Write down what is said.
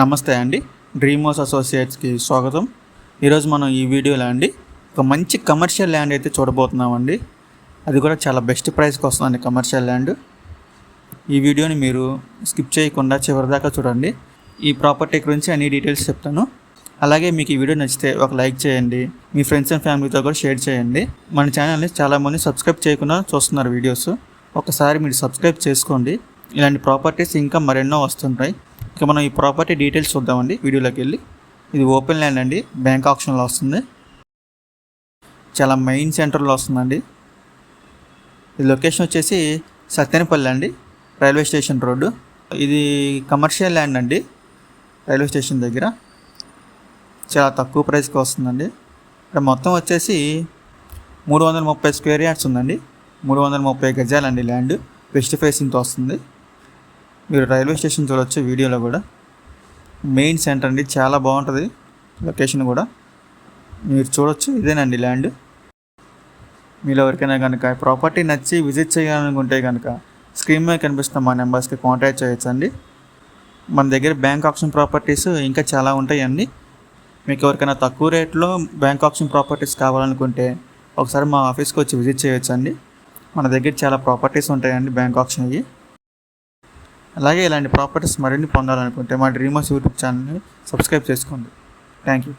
నమస్తే అండి. డ్రీమోస్ అసోసియేట్స్కి స్వాగతం. ఈరోజు మనం ఈ వీడియోలో అండి ఒక మంచి కమర్షియల్ ల్యాండ్ అయితే చూడబోతున్నామండి. అది కూడా చాలా బెస్ట్ ప్రైస్కి వస్తుందండి కమర్షియల్ ల్యాండ్. ఈ వీడియోని మీరు స్కిప్ చేయకుండా చివరిదాకా చూడండి. ఈ ప్రాపర్టీ గురించి అన్ని డీటెయిల్స్ చెప్తాను. అలాగే మీకు ఈ వీడియో నచ్చితే ఒక లైక్ చేయండి. మీ ఫ్రెండ్స్ అండ్ ఫ్యామిలీతో కూడా షేర్ చేయండి. మన ఛానల్ని చాలామంది సబ్స్క్రైబ్ చేయకుండా చూస్తున్నారు వీడియోస్. ఒకసారి మీరు సబ్స్క్రైబ్ చేసుకోండి. ఇలాంటి ప్రాపర్టీస్ ఇంకా మరెన్నో వస్తుంటాయి. ఇక మనం ఈ ప్రాపర్టీ డీటెయిల్స్ చూద్దామండి. వీడియోలోకి వెళ్ళి. ఇది ఓపెన్ ల్యాండ్ అండి. బ్యాంక్ ఆప్షన్లో వస్తుంది. చాలా మెయిన్ సెంటర్లో వస్తుందండి. ఈ లొకేషన్ వచ్చేసి సత్యనపల్లి అండి. Railway station road. ఇది కమర్షియల్ ల్యాండ్ అండి. రైల్వే స్టేషన్ దగ్గర. చాలా తక్కువ ప్రైస్కి వస్తుందండి. ఇక్కడ మొత్తం వచ్చేసి మూడు వందల ముప్పై స్క్వేర్ యార్డ్స్ ఉందండి. మూడు వందల ముప్పై గజాలండి ల్యాండ్. వెస్ట్ ఫేసింగ్తో వస్తుంది. మీరు రైల్వే స్టేషన్ చూడొచ్చు వీడియోలో కూడా. మెయిన్ సెంటర్ అండి. చాలా బాగుంటుంది లొకేషన్ కూడా. మీరు చూడొచ్చు. ఇదేనండి ల్యాండ్. మీలో ఎవరికైనా కనుక ప్రాపర్టీ నచ్చి విజిట్ చేయాలనుకుంటే కనుక స్క్రీన్ మీద కనిపిస్తున్న మా నెంబర్స్కి కాంటాక్ట్ చేయొచ్చండి. మన దగ్గర బ్యాంక్ ఆప్షన్ ప్రాపర్టీస్ ఇంకా చాలా ఉంటాయండి. మీకు ఎవరికైనా తక్కువ రేట్లో బ్యాంక్ ఆప్షన్ ప్రాపర్టీస్ కావాలనుకుంటే ఒకసారి మా ఆఫీస్కి వచ్చి విజిట్ చేయొచ్చండి. మన దగ్గర చాలా ప్రాపర్టీస్ ఉంటాయండి బ్యాంక్ ఆప్షన్ అయ్యి. అలాగే ఇలాంటి ప్రాపర్టీస్ మరిన్ని పొందాలనుకుంటే మా డ్రీమర్స్ యూట్యూబ్ ఛానల్ని సబ్స్క్రైబ్ చేసుకోండి. Thank you.